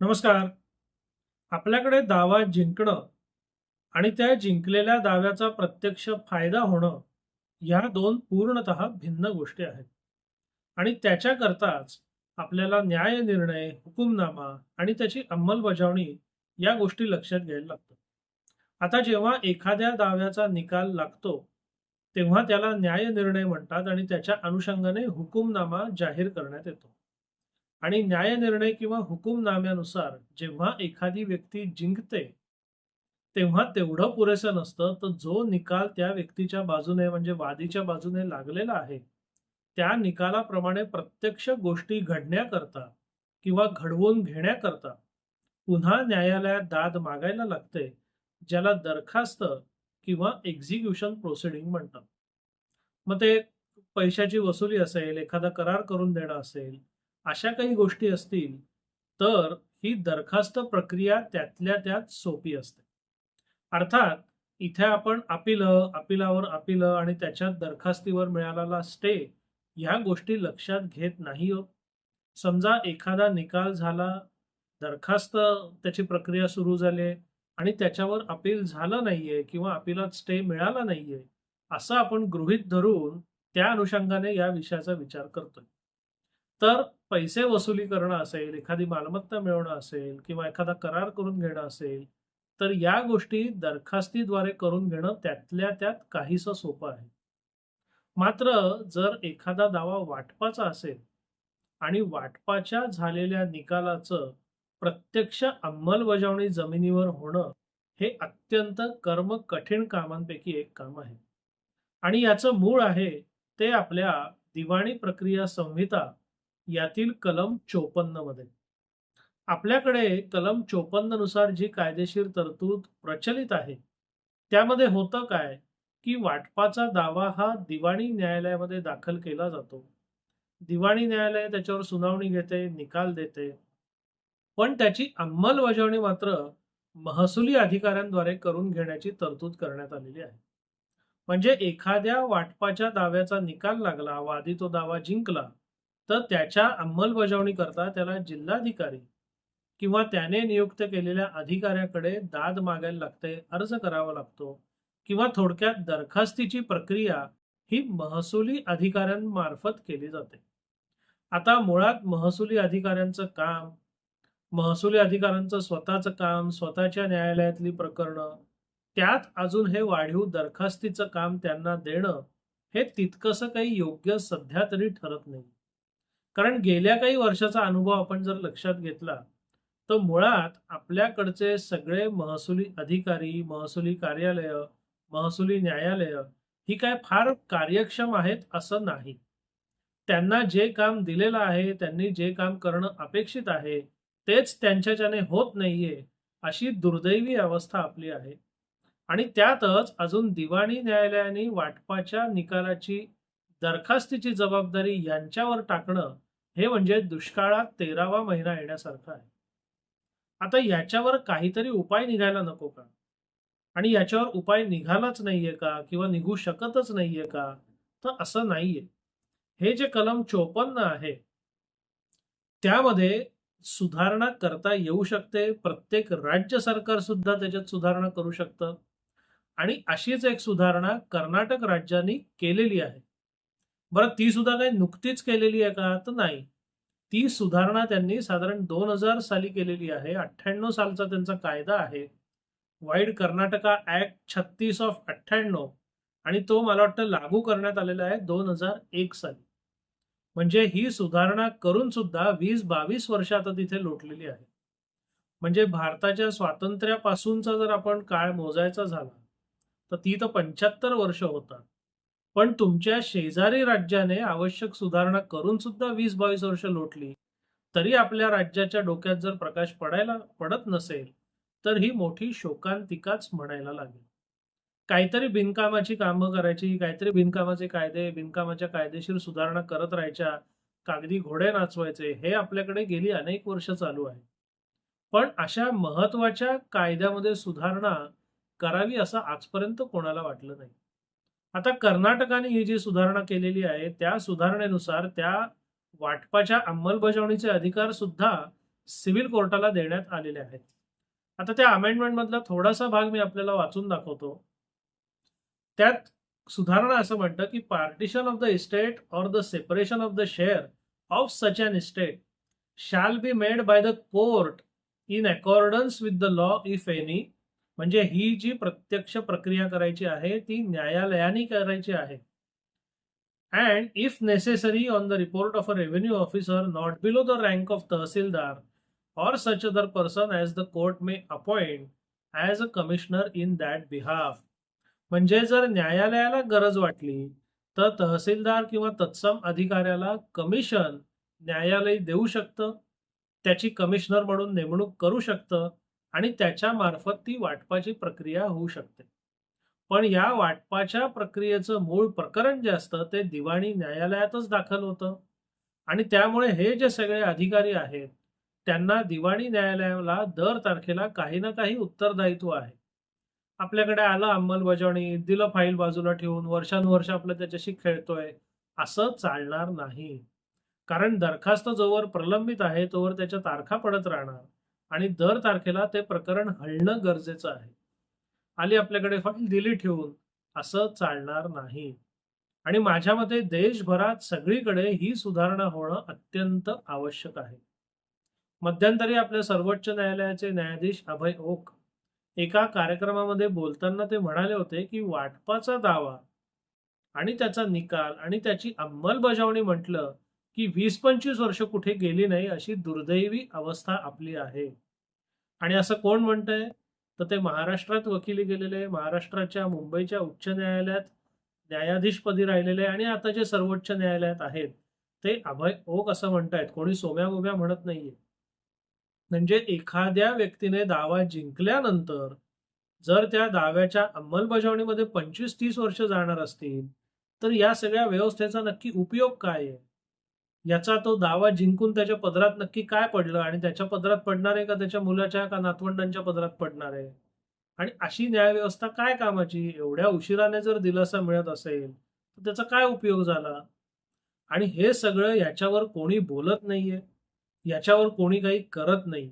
नमस्कार. आपल्याकडे दावा जिंकणं आणि त्या जिंकलेल्या दाव्याचा प्रत्यक्ष फायदा होणं या दोन पूर्णत भिन्न गोष्टी आहेत. आणि त्याच्याकरताच आपल्याला न्याय निर्णय हुकुमनामा आणि त्याची अंमलबजावणी या गोष्टी लक्षात घ्यायला लागतात आता जेव्हा एखाद्या दाव्याचा निकाल लागतो तेव्हा त्याला न्याय निर्णय म्हणतात आणि त्याच्या अनुषंगाने हुकुमनामा जाहीर करण्यात येतो. आणि न्यायनिर्णय किंवा हुकुमनाम्यानुसार जेव्हा एखादी व्यक्ती जिंकते तेव्हा तेवढं पुरेसं नसतं. तर जो निकाल त्या व्यक्तीच्या बाजूने म्हणजे वादीच्या बाजूने लागलेला आहे त्या निकालाप्रमाणे प्रत्यक्ष गोष्टी घडण्याकरता किंवा घडवून घेण्याकरता पुन्हा न्यायालयात दाद मागायला लागते ज्याला दरखास्त किंवा एक्झिक्युशन प्रोसिडिंग म्हणतात. मग ते पैशाची वसुली असेल एखादा करार करून देणं असेल अशा काही गोष्टी असतील तर ही दरखास्त प्रक्रिया त्यातल्या त्यात सोपी असते. अर्थात इथे आपण अपिल अपिलावर अपिल आणि त्याच्यात दरखास्तीवर मिळालेला स्टे ह्या गोष्टी लक्षात घेत नाही हो. समजा एखादा निकाल झाला दरखास्त त्याची प्रक्रिया सुरू झाली आणि त्याच्यावर अपील झालं नाहीये किंवा अपिलात स्टे मिळाला नाहीये असं आपण गृहित धरून त्या अनुषंगाने या विषयाचा विचार करतोय. तर पैसे वसुली करणं असेल एखादी मालमत्ता मिळवणं असेल किंवा एखादा करार करून घेणं असेल तर या गोष्टी दरखास्तीद्वारे करून घेणं त्यातल्या त्यात काहीसं सोपं आहे. मात्र जर एखादा दावा वाटपाचा असेल आणि वाटपाच्या झालेल्या निकालाचं प्रत्यक्ष अंमलबजावणी जमिनीवर होणं हे अत्यंत कर्म कठीण कामांपैकी एक काम आहे. आणि याचं मूळ आहे ते आपल्या दिवाणी प्रक्रिया संहिता यातील कलम चोपन्नमध्ये. आपल्याकडे कलम चोपन्ननुसार जी कायदेशीर तरतूद प्रचलित आहे त्यामध्ये होतं काय? की वाटपाचा दावा हा दिवाणी न्यायालयामध्ये दाखल केला जातो. दिवाणी न्यायालय त्याच्यावर सुनावणी घेते निकाल देते. पण त्याची अंमलबजावणी मात्र महसुली अधिकाऱ्यांद्वारे करून घेण्याची तरतूद करण्यात आलेली आहे. म्हणजे एखाद्या वाटपाच्या दाव्याचा निकाल लागला वादी तो दावा जिंकला तर त्याच्या अंमलबजावणी करता त्याला जिल्हाधिकारी किंवा त्याने नियुक्त केलेल्या अधिकाऱ्याकडे दाद मागायला लागते अर्ज करावा लागतो किंवा थोडक्यात दरखास्तीची प्रक्रिया ही महसुली अधिकाऱ्यांमार्फत केली जाते. आता मुळात महसुली अधिकाऱ्यांचं काम महसुली अधिकाऱ्यांचं स्वतःचं काम स्वतःच्या न्यायालयातली प्रकरणं त्यात अजून हे वाढीव दरखास्तीचं काम त्यांना देणं हे तितकंसं काही योग्य सध्या तरी ठरत नाही. कारण गेल्या काही वर्षाचा अनुभव आपण जर लक्षात घेतला तर मुळात आपल्याकडचे सगळे महसुली अधिकारी महसुली कार्यालय महसुली न्यायालय ही काय फार कार्यक्षम आहेत असं नाही. त्यांना जे काम दिलेलं आहे त्यांनी जे काम करणं अपेक्षित आहे तेच त्यांच्याच्याने होत नाहीये अशी दुर्दैवी अवस्था आपली आहे. आणि त्यातच अजून दिवाणी न्यायालयाने वाटपाच्या निकालाची दरखास्तीची जबाबदारी यांच्यावर टाकणं हे म्हणजे दुष्काळात तेरावा महिना येण्यासारखं आहे. आता याच्यावर काहीतरी उपाय निघायला नको का? आणि याच्यावर उपाय निघालाच नाहीये का? किंवा निघू शकतच नाहीये का? तर असं नाहीये. हे जे कलम चोपन्न आहे त्यामध्ये सुधारणा करता येऊ शकते. प्रत्येक राज्य सरकार सुद्धा त्याच्यात सुधारणा करू शकतं. आणि अशीच एक सुधारणा कर्नाटक राज्याने केलेली आहे. बरं ती सुद्धा काही नुकतीच केलेली आहे का? तर नाही. ती सुधारणा त्यांनी साधारण दोन हजार साली केलेली आहे. अठ्ठ्याण्णव सालचा त्यांचा कायदा आहे. वाईड कर्नाटका ऍक्ट छत्तीस ऑफ अठ्ठ्याण्णव आणि तो मला वाटतं लागू करण्यात आलेला आहे दोन हजार एक साली. म्हणजे ही सुधारणा करून सुद्धा वीस बावीस वर्ष आता तिथे लोटलेली आहे. म्हणजे भारताच्या स्वातंत्र्यापासूनचा जर आपण काळ मोजायचा झाला तर ती तर पंच्याहत्तर वर्ष होतात. पण तुमच्या शेजारी राज्याने आवश्यक सुधारणा करून सुद्धा वीस बावीस वर्ष लोटली. तरी आपल्या राज्याच्या डोक्यात जर प्रकाश पडायला पडत नसेल तर ही मोठी शोकांतिकाच म्हणायला लागेल. काहीतरी बिनकामाची कामं करायची काहीतरी बिनकामाचे कायदे बिनकामाच्या कायदेशीर सुधारणा करत राहायच्या कागदी घोडे नाचवायचे हे आपल्याकडे गेली अनेक वर्ष चालू आहे. पण अशा महत्त्वाच्या कायद्यामध्ये सुधारणा करावी असं आजपर्यंत कोणाला वाटलं नाही. आता कर्नाटकाने ही जी सुधारणा केलेली आहे त्या सुधारणेनुसार त्या वाटपाच्या अंमलबजावणीचे अधिकार सुद्धा सिव्हिल कोर्टाला देण्यात आलेले आहेत. आता त्या अमेंडमेंट मधला थोडासा भाग मी आपल्याला वाचून दाखवतो. त्यात सुधारणा असं म्हणतं की partition of the estate or the separation of the share of such an estate shall be made by the court in accordance with the law if any म्हणजे ही जी प्रत्यक्ष प्रक्रिया करायची आहे ती न्यायालयाने करायची आहे. And if necessary on the report of a revenue officer not below the rank of tahsildar or such other person as the court may appoint as a commissioner in that behalf. म्हणजे जर न्यायालयाला गरज वाटली तर तहसीलदार किंवा तत्सम अधिकाऱ्याला commission न्यायालय देऊ शकतं त्याची कमिशनर म्हणून नेमणूक करू शकतं आणि त्याच्या मार्फत ती वाटपाची प्रक्रिया होऊ शकते. पण या वाटपाच्या प्रक्रियेचं मूळ प्रकरण जे असतं ते दिवाणी न्यायालयातच दाखल होतं. आणि त्यामुळे हे जे सगळे अधिकारी आहेत त्यांना दिवाणी न्यायालयाला दर तारखेला काही ना काही उत्तरदायित्व आहे. आपल्याकडे आलं अंमलबजावणी दिलं फाईल बाजूला ठेवून वर्षानुवर्ष आपलं त्याच्याशी खेळतोय असं चालणार नाही. कारण दरखास्त जोवर प्रलंबित आहे तोवर त्याच्या तारखा पडत राहणार. आणि दर तारखेला ते प्रकरण हलणं गरजेचं आहे. आली आपल्याकडे फाईल दिली ठेवून. असं चालणार नाही. आणि माझ्या मते देशभरात सगळीकडे ही सुधारणा होणं अत्यंत आवश्यक आहे. मध्यंतरी आपल्या सर्वोच्च न्यायालयाचे न्यायाधीश अभय ओक एका कार्यक्रमामध्ये बोलताना ते म्हणाले होते की वाटपाचा दावा आणि त्याचा निकाल आणि त्याची अंमलबजावणी म्हटलं की वीस पंचवीस वर्ष कुठे गेली नाही अशी दुर्दैवी अवस्था आपली आहे. आणि असं कोण म्हणतंय? तर ते महाराष्ट्रात वकिली गेलेले महाराष्ट्राच्या मुंबईच्या उच्च न्यायालयात न्यायाधीशपदी राहिलेले आणि आता जे सर्वोच्च न्यायालयात आहेत ते अभय ओक असं म्हणतायत. कोणी सोम्या गोम्या म्हणत नाहीये. म्हणजे एखाद्या व्यक्तीने दावा जिंकल्यानंतर जर त्या दाव्याच्या अंमलबजावणीमध्ये पंचवीस तीस वर्ष जाणार असतील तर या सगळ्या व्यवस्थेचा नक्की उपयोग काय आहे? याचा तो दावा जिंकून त्याच्या पदरात नक्की काय पडलं? आणि त्याच्या पदरात पडणार आहे का? त्याच्या मुलाच्या का नातवंडांच्या पदरात पडणार आहे? आणि अशी न्यायव्यवस्था काय कामाची? एवढ्या उशिराने जर दिलासा मिळत असेल तर त्याचा काय उपयोग झाला? आणि हे सगळं याच्यावर कोणी बोलत नाहीये. याच्यावर कोणी काही करत नाही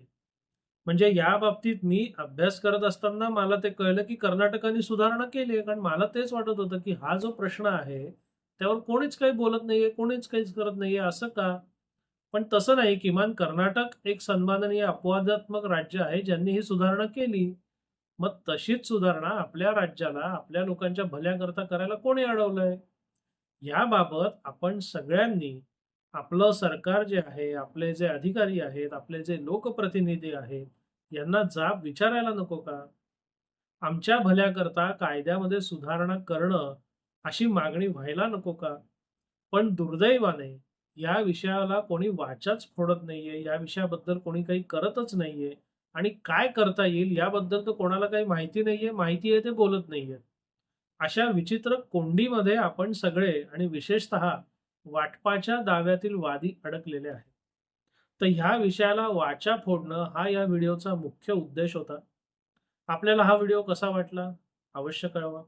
म्हणजे या बाबतीत मी अभ्यास करत असताना मला ते कळलं की कर्नाटकाने सुधारणा केली आहे कारण मला तेच वाटत होतं की हा जो प्रश्न आहे त्यावर कोणीच काही बोलत नाहीये कोणीच काहीच करत नाहीये असं का? पण तसं नाही किमान कर्नाटक एक सन्माननीय अपवादात्मक राज्य आहे ज्यांनी ही सुधारणा केली. मग तशीच सुधारणा आपल्या राज्याला आपल्या लोकांच्या भल्याकरता करायला कोणी अडवलंय? याबाबत आपण सगळ्यांनी आपलं सरकार जे आहे आपले जे अधिकारी आहेत आपले जे लोकप्रतिनिधी आहेत यांना जाब विचारायला नको का? आमच्या भल्याकरता कायद्यामध्ये सुधारणा करणं अशी मागणी व्हायला नको का? पण दुर्दैवाने या विषयाला कोणी वाचाच फोडत नाहीये या विषयाबद्दल कोणी काही करतच नाहीये आणि काय करता येईल याबद्दल तर कोणाला काही माहिती नाहीये माहिती आहे ते बोलत नाहीये. अशा विचित्र कोंडीमध्ये आपण सगळे आणि विशेषतः वाटपाच्या दाव्यातील वादी अडकलेले आहेत. तर ह्या विषयाला वाचा फोडणं हा या व्हिडिओचा मुख्य उद्देश होता. आपल्याला हा व्हिडिओ कसा वाटला? अवश्य कळवा.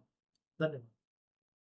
धन्यवाद.